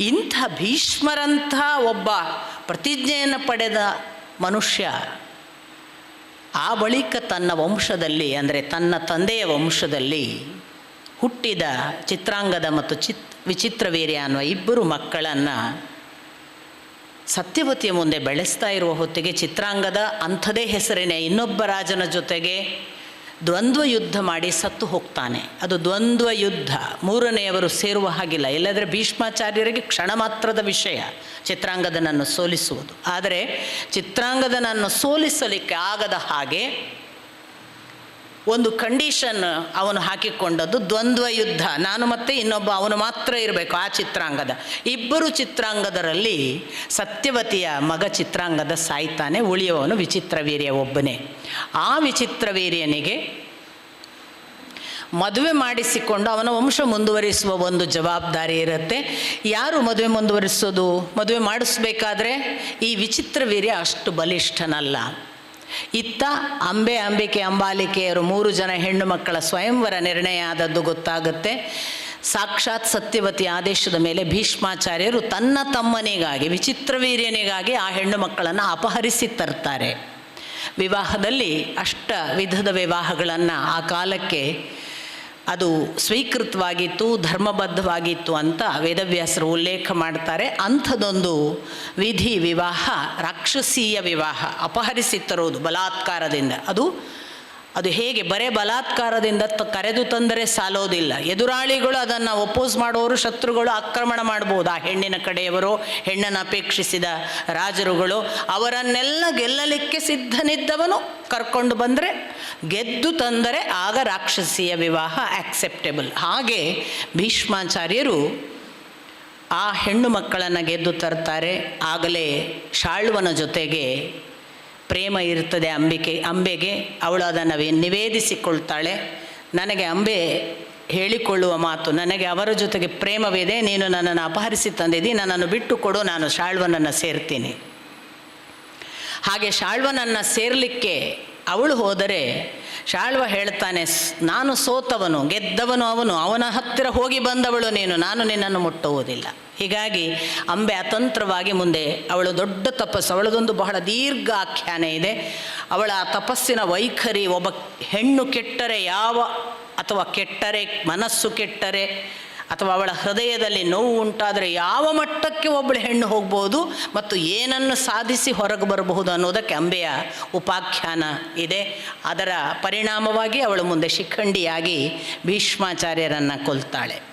ಇಂಥ ಭೀಷ್ಮರಂಥ ಒಬ್ಬ ಪ್ರತಿಜ್ಞೆಯನ್ನು ಪಡೆದ ಮನುಷ್ಯ ಆ ಬಳಿಕ ತನ್ನ ವಂಶದಲ್ಲಿ, ಅಂದರೆ ತನ್ನ ತಂದೆಯ ವಂಶದಲ್ಲಿ ಹುಟ್ಟಿದ ಚಿತ್ರಾಂಗದ ಮತ್ತು ಚಿತ್ ವಿಚಿತ್ರವೀರ್ಯ ಅನ್ನುವ ಇಬ್ಬರು ಮಕ್ಕಳನ್ನು ಸತ್ಯವತಿಯ ಮುಂದೆ ಬೆಳೆಸ್ತಾ ಇರುವ ಹೊತ್ತಿಗೆ ಚಿತ್ರಾಂಗದ ಅಂಥದೇ ಹೆಸರಿನ ಇನ್ನೊಬ್ಬ ರಾಜನ ಜೊತೆಗೆ ದ್ವಂದ್ವ ಯುದ್ಧ ಮಾಡಿ ಸತ್ತು ಹೋಗ್ತಾನೆ. ಅದು ದ್ವಂದ್ವ ಯುದ್ಧ ಮೂರನೆಯವರು ಸೇರುವ ಹಾಗಿಲ್ಲ. ಇಲ್ಲದ್ರೆ ಭೀಷ್ಮಾಚಾರ್ಯರಿಗೆ ಕ್ಷಣ ಮಾತ್ರದ ವಿಷಯ. ಚಿತ್ರಾಂಗದನನ್ನು ಸೋಲಿಸುವುದು. ಆದರೆ ಚಿತ್ರಾಂಗದನನ್ನು ಸೋಲಿಸಲಿಕ್ಕೆ ಆಗದ ಹಾಗೆ ಒಂದು ಕಂಡೀಷನ್ ಅವನು ಹಾಕಿಕೊಂಡದ್ದು ದ್ವಂದ್ವ ಯುದ್ಧ. ನಾನು ಮತ್ತೆ ಇನ್ನೊಬ್ಬ, ಅವನು ಮಾತ್ರ ಇರಬೇಕು ಆ ಚಿತ್ರಾಂಗದ. ಇಬ್ಬರು ಚಿತ್ರಾಂಗದರಲ್ಲಿ ಸತ್ಯವತಿಯ ಮಗ ಚಿತ್ರಾಂಗದ ಸಾಯ್ತಾನೆ, ಉಳಿಯುವವನು ವಿಚಿತ್ರವೀರ್ಯ ಒಬ್ಬನೇ. ಆ ವಿಚಿತ್ರ ವೀರ್ಯನಿಗೆ ಮದುವೆ ಮಾಡಿಸಿಕೊಂಡು ಅವನ ವಂಶ ಮುಂದುವರಿಸುವ ಒಂದು ಜವಾಬ್ದಾರಿ ಇರುತ್ತೆ. ಯಾರು ಮದುವೆ ಮುಂದುವರಿಸೋದು? ಮದುವೆ ಮಾಡಿಸ್ಬೇಕಾದ್ರೆ ಈ ವಿಚಿತ್ರ ವೀರ್ಯ ಅಷ್ಟು ಬಲಿಷ್ಠನಲ್ಲ. ಇತ್ತ ಅಂಬೆ ಅಂಬಿಕೆ ಅಂಬಾಲಿಕೆಯರು ಮೂರು ಜನ ಹೆಣ್ಣು ಮಕ್ಕಳ ಸ್ವಯಂವರ ನಿರ್ಣಯ ಆದದ್ದು ಗೊತ್ತಾಗುತ್ತೆ. ಸಾಕ್ಷಾತ್ ಸತ್ಯವತಿ ಆದೇಶದ ಮೇಲೆ ಭೀಷ್ಮಾಚಾರ್ಯರು ತನ್ನ ತಮ್ಮನಿಗಾಗಿ ವಿಚಿತ್ರವೀರ್ಯನಿಗಾಗಿ ಆ ಹೆಣ್ಣು ಮಕ್ಕಳನ್ನು ಅಪಹರಿಸಿ ತರ್ತಾರೆ. ವಿವಾಹದಲ್ಲಿ ಅಷ್ಟ ವಿಧದ ವಿವಾಹಗಳನ್ನು ಆ ಕಾಲಕ್ಕೆ ಅದು ಸ್ವೀಕೃತವಾಗಿತ್ತು, ಧರ್ಮಬದ್ಧವಾಗಿತ್ತು ಅಂತ ವೇದವ್ಯಾಸರು ಉಲ್ಲೇಖ ಮಾಡ್ತಾರೆ. ಅಂಥದೊಂದು ವಿಧಿ ವಿವಾಹ, ರಾಕ್ಷಸೀಯ ವಿವಾಹ ಅಪಹರಿಸಿ ತರೋದು ಬಲಾತ್ಕಾರದಿಂದ. ಅದು ಅದು ಹೇಗೆ ಬರೇ ಬಲಾತ್ಕಾರದಿಂದ ಕರೆದು ತಂದರೆ ಸಾಲೋದಿಲ್ಲ. ಎದುರಾಳಿಗಳು ಅದನ್ನು ಒಪ್ಪೋಸ್ ಮಾಡೋರು, ಶತ್ರುಗಳು ಆಕ್ರಮಣ ಮಾಡ್ಬೋದು. ಆ ಹೆಣ್ಣಿನ ಕಡೆಯವರು ಹೆಣ್ಣನ್ನು ಅಪೇಕ್ಷಿಸಿದ ರಾಜರುಗಳು ಅವರನ್ನೆಲ್ಲ ಗೆಲ್ಲಲಿಕ್ಕೆ ಸಿದ್ಧನಿದ್ದವನು ಕರ್ಕೊಂಡು ಬಂದರೆ ಗೆದ್ದು ತಂದರೆ ಆಗ ರಾಕ್ಷಸಿಯ ವಿವಾಹ ಆಕ್ಸೆಪ್ಟೆಬಲ್ ಹಾಗೆ ಭೀಷ್ಮಾಚಾರ್ಯರು ಆ ಹೆಣ್ಣು ಮಕ್ಕಳನ್ನು ಗೆದ್ದು ತರ್ತಾರೆ. ಆಗಲೇ ಶಾಳ್ವನ ಜೊತೆಗೆ ಪ್ರೇಮ ಇರ್ತದೆ ಅಂಬಿಕೆ, ಅಂಬೆಗೆ. ಅವಳು ಅದನ್ನು ನಿವೇದಿಸಿಕೊಳ್ತಾಳೆ. ನನಗೆ ಅಂಬೆ ಹೇಳಿಕೊಳ್ಳುವ ಮಾತು, ನನಗೆ ಅವರ ಜೊತೆಗೆ ಪ್ರೇಮವಿದೆ, ನೀನು ನನ್ನನ್ನು ಅಪಹರಿಸಿ ತಂದಿದ್ದಿ, ನನ್ನನ್ನು ಬಿಟ್ಟು ಕೊಡು, ನಾನು ಶಾಳ್ವನನ್ನು ಸೇರ್ತೀನಿ. ಹಾಗೆ ಶಾಳ್ವನನ್ನು ಸೇರಲಿಕ್ಕೆ ಅವಳು ಹೋದರೆ ಶಾಳ್ವ ಹೇಳ್ತಾನೆ "ಸ್- ನಾನು ಸೋತವನು, ಗೆದ್ದವನು ಅವನು, ಅವನ ಹತ್ತಿರ ಹೋಗಿ ಬಂದವಳು ನೀನು, ನಾನು ನಿನ್ನನ್ನು ಮುಟ್ಟುವುದಿಲ್ಲ. ಹೀಗಾಗಿ ಅಂಬೆ ಅತಂತ್ರವಾಗಿ ಮುಂದೆ ಅವಳು ದೊಡ್ಡ ತಪಸ್ಸು, ಅವಳದೊಂದು ಬಹಳ ದೀರ್ಘ ಆಖ್ಯಾನ ಇದೆ. ಅವಳ ತಪಸ್ಸಿನ ವೈಖರಿ ಒಬ್ಬ ಹೆಣ್ಣು ಕೆಟ್ಟರೆ ಯಾವ ಅಥವಾ ಕೆಟ್ಟರೆ, ಮನಸ್ಸು ಕೆಟ್ಟರೆ ಅಥವಾ ಅವಳ ಹೃದಯದಲ್ಲಿ ನೋವು ಉಂಟಾದರೆ ಯಾವ ಮಟ್ಟಕ್ಕೆ ಒಬ್ಬಳು ಹೆಣ್ಣು ಹೋಗ್ಬೋದು ಮತ್ತು ಏನನ್ನು ಸಾಧಿಸಿ ಹೊರಗೆ ಬರಬಹುದು ಅನ್ನೋದಕ್ಕೆ ಅಂಬೆಯ ಉಪಾಖ್ಯಾನ ಇದೆ. ಅದರ ಪರಿಣಾಮವಾಗಿ ಅವಳು ಮುಂದೆ ಶಿಖಂಡಿಯಾಗಿ ಭೀಷ್ಮಾಚಾರ್ಯರನ್ನು ಕೊಲ್ತಾಳೆ.